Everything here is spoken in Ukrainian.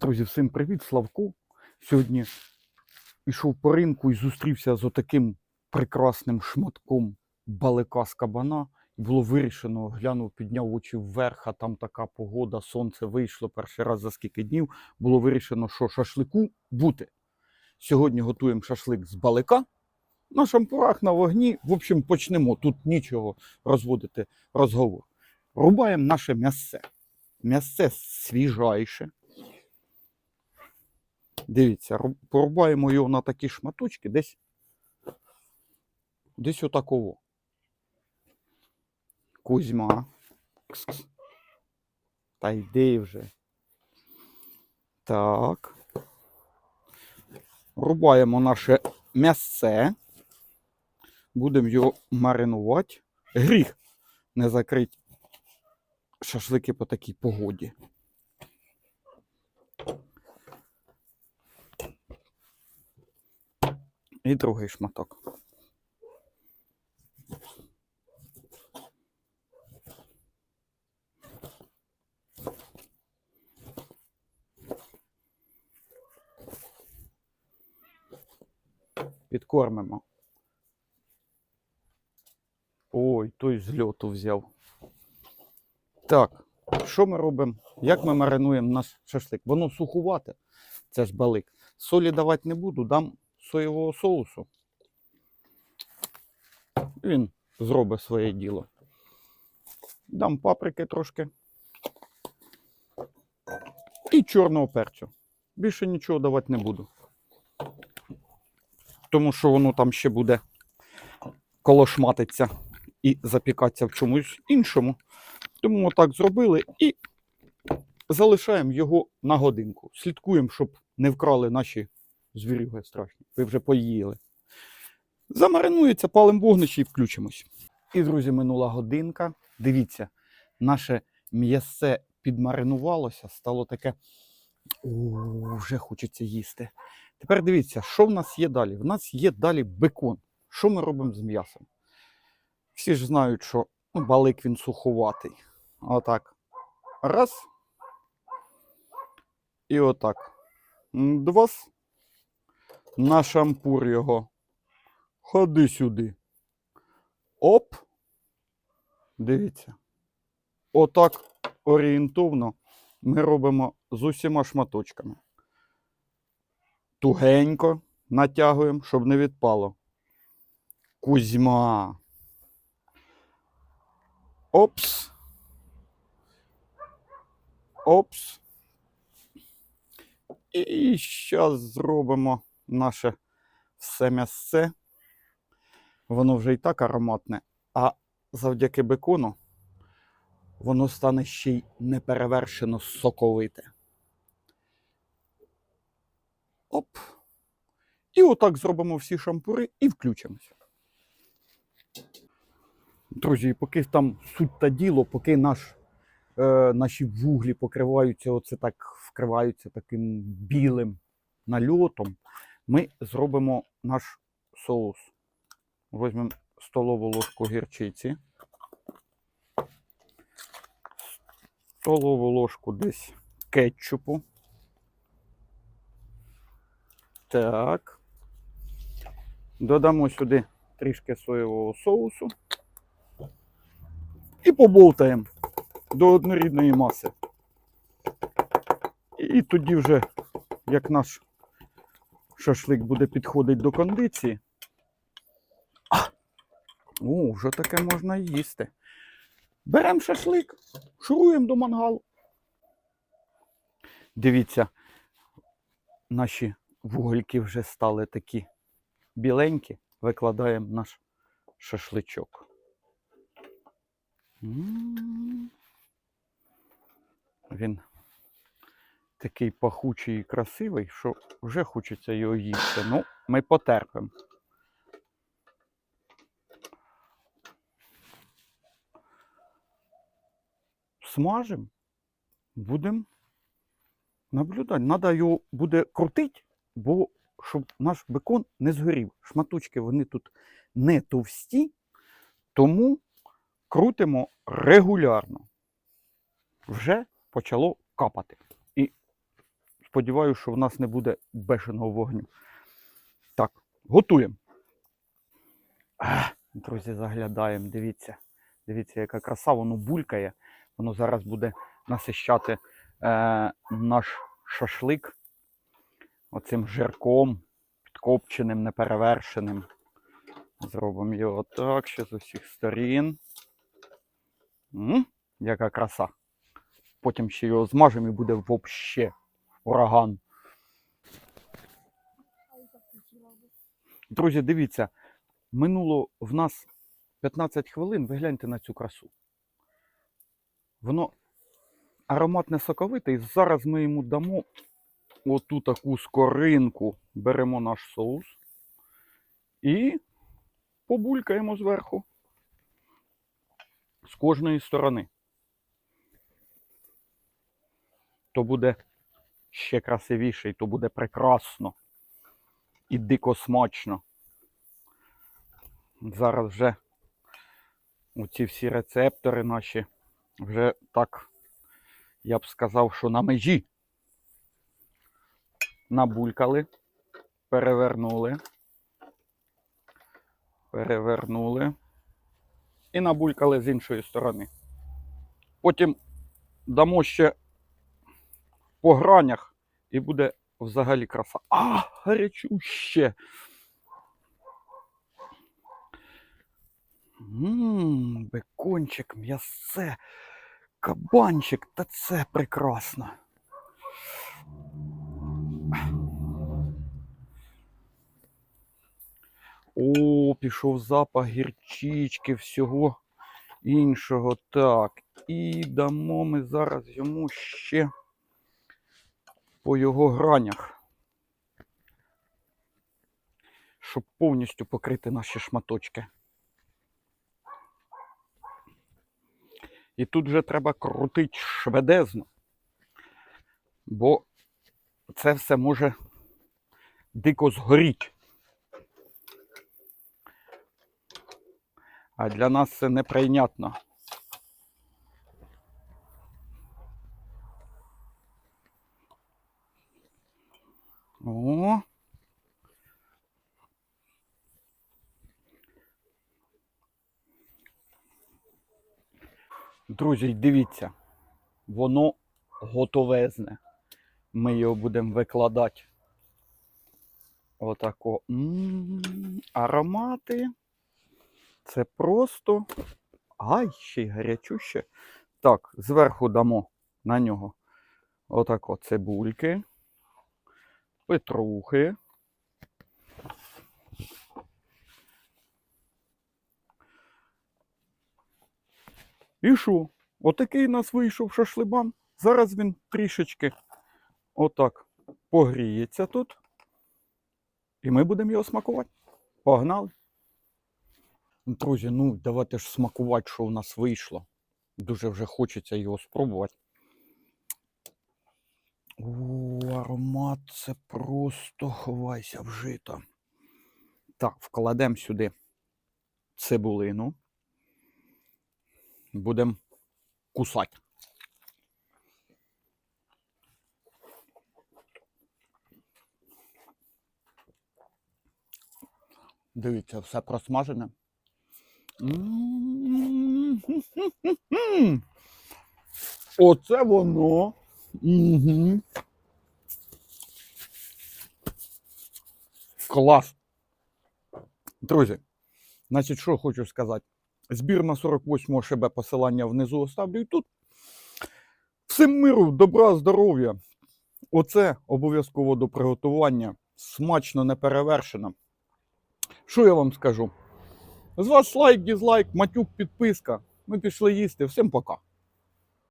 Друзі, всім привіт, Славко. Сьогодні йшов по ринку і зустрівся з отаким прекрасним шматком балика з кабана. Було вирішено, глянув, підняв очі вверх, а там така погода, сонце вийшло перший раз за скільки днів. Було вирішено, що шашлику бути. Сьогодні готуємо шашлик з балика. На шампурах на вогні. В общем, почнемо. Тут нічого розводити розговор. Рубаємо наше м'ясце. М'ясце свіжайше. Дивіться, порубаємо його на такі шматочки, десь, десь отаково. Кузьма. Кс-кс. Та йди вже. Так. Рубаємо наше м'ясце. Будемо його маринувати. Гріх не закрити шашлики по такій погоді. І другий шматок. Підкормимо. Ой, той з льоту взяв. Так, що ми робимо? Як ми маринуємо наш шашлик? Воно сухувате, це ж балик. Солі давати не буду, дам соєвого соусу. Він зробить своє діло. Дам паприки трошки. І чорного перцю. Більше нічого давати не буду. Тому що воно там ще буде колошматиться і запікатися в чомусь іншому. Тому отак зробили і залишаємо його на годинку. Слідкуємо, щоб не вкрали наші звірюги страшні. Ви вже поїли. Замаринується, палим вогнище і включимось. І, друзі, минула годинка. Дивіться, наше м'ясце підмаринувалося, стало таке. О, вже хочеться їсти. Тепер дивіться, що в нас є далі? В нас є далі бекон. Що ми робимо з м'ясом? Всі ж знають, що ну, балик він суховатий. Отак. Раз. І отак. Два. На шампур його. Ходи сюди. Оп. Дивіться. Отак орієнтовно ми робимо з усіма шматочками. Тугенько натягуємо, щоб не відпало. Кузьма. Опс. Опс. І зараз зробимо наше все м'ясце. Воно вже і так ароматне, а завдяки бекону воно стане ще й неперевершено соковите. Оп. І отак зробимо всі шампури і включимося. Друзі, поки там суть та діло, поки наш, е, наші вуглі покриваються, оце так вкриваються таким білим нальотом, ми зробимо наш соус. Візьмемо столову ложку гірчиці, столову ложку десь кетчупу. Так. Додамо сюди трішки соєвого соусу і поболтаємо до однорідної маси. І тоді вже, як наш шашлик буде підходити до кондиції. А! О, вже таке можна їсти. Беремо шашлик, шуруємо до мангалу. Дивіться, наші вугольки вже стали такі біленькі. Викладаємо наш шашличок. М. Він такий пахучий і красивий, що вже хочеться його їсти. Ну, ми потерпимо. Смажимо, будемо наблюдати. Надо його буде крутити, бо щоб наш бекон не згорів. Шматочки вони тут не товсті, тому крутимо регулярно. Вже почало капати. Сподіваюся, що в нас не буде бешеного вогню. Так, готуємо. Друзі, заглядаємо, дивіться. Дивіться, яка краса, воно булькає. Воно зараз буде насищати е, наш шашлик оцим жирком, підкопченим, неперевершеним. Зробимо його так, ще з усіх сторін. М? Яка краса. Потім ще його змажемо і буде вообще ураган. Друзі, дивіться, минуло в нас 15 хвилин. Ви гляньте на цю красу. Воно ароматне соковите, і зараз ми йому дамо оту таку скоринку. Беремо наш соус і побулькаємо зверху. З кожної сторони. То буде ще красивіше, і то буде прекрасно і дико смачно. Зараз вже оці всі рецептори наші вже так, я б сказав, що на межі. Набулькали, перевернули, перевернули і набулькали з іншої сторони. Потім дамо ще по гранях і буде взагалі краса. А, гарячуще. Ммм, бекончик, м'ясе, кабанчик, та це прекрасно. О, пішов запах гірчички, всього іншого. Так, і дамо ми зараз йому ще по його гранях, щоб повністю покрити наші шматочки. І тут вже треба крутити шведезно, бо це все може дико згоріти. А для нас це неприйнятно. О. Друзі, дивіться, воно готовезне. Ми його будемо викладати. Отако. Аромати. Це просто. Ай, ще й гарячуще. Так, зверху дамо на нього отако цибульки петрухи. І що? Отакий у нас вийшов шашлибан. Зараз він трішечки отак погріється тут. І ми будемо його смакувати. Погнали. Друзі, ну давайте ж смакувати, що у нас вийшло. Дуже вже хочеться його спробувати. О, аромат це просто ховайся в жито. Так, вкладемо сюди цибулину. Будемо кусати. Дивіться, все просмажене. Оце воно. Угу. Клас. Друзі, значить, що хочу сказати. Збір на 48 ШБ посилання внизу оставлю і тут. Всім миру, добра, здоров'я. Оце обов'язково до приготування. Смачно не перевершено. Що я вам скажу? З вас лайк, дізлайк, матюк, підписка. Ми пішли їсти. Всім пока.